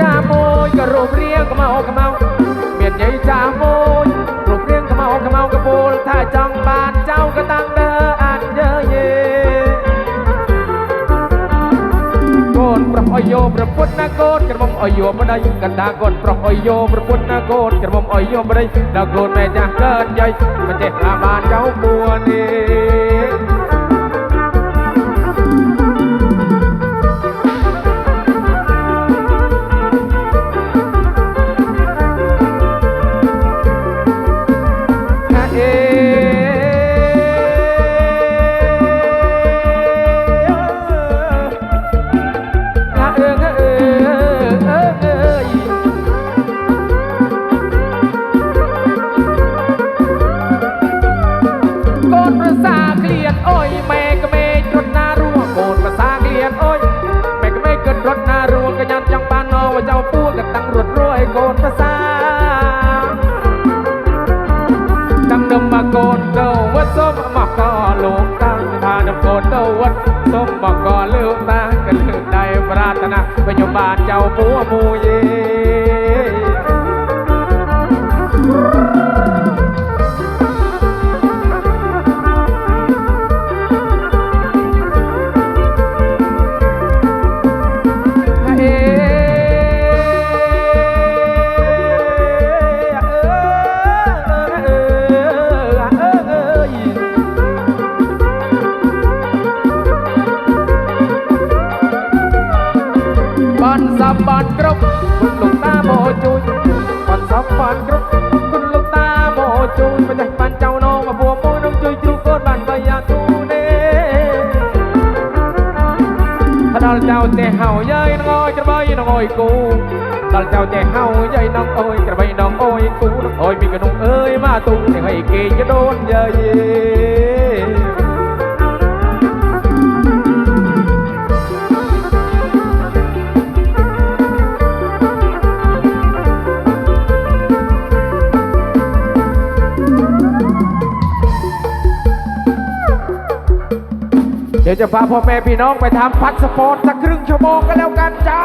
ចាមួយក៏រូបរាងខ្មៅខ្មៅមានយាយចាមួយរូបរាងខ្មៅខ្មៅកពូលថាចង់បានចៅក៏តាំងដើអានយើយេកូនប្រអយោប្រពន្ធណាកូនក្រមុំអយោប្តីកណ្ដាកូនប្រអយោប្រពន្ធណាកូនក្រមុំអយោប្តីដល់កូនម៉ែចាស់កើតយាយមិនចេះថាបានចៅពួនទេ កូនប្រសាក្លៀនអុយម៉ែក្មេងរត់ណារួងកូនប្រសាក្លៀនអុយម៉ែក្មេងគិតរត់ណារួងកញ្ញាចង់បាននវចៅពូកតាំងរត់រួយកូនប្រសាតាំងនំមកកូនទៅវត្តសុំមកកលោកតាំងថានំកូនទៅវត្តសុំមកកលើកតាកលើកដៃប្រាថ្នាបញ្ញបានចៅពូមួយយេเបានគ្រប់គុណលោកតាមកជួយបានសពបានគ្រប់គុណលោកតាមកជួយមិនចេះបានចៅនងមកពួរមួយនឹងជួយជ្រូកកូនបានបីអាទូនេះដល់ចៅទេហើយយាយនងអើយច្របីនងអើយគូដល់ចៅទេហើយយាយនងអើយច្របីនងអើយគូនងអើយពីកនុងអើយមកទូទេហើយគេជដូនយាយ เดี๋ยวจะพาพ่อแม่พี่น้องไปทำพัดสปอร์ตสักครึ่งชั่วโมงกันแล้วกันจ้า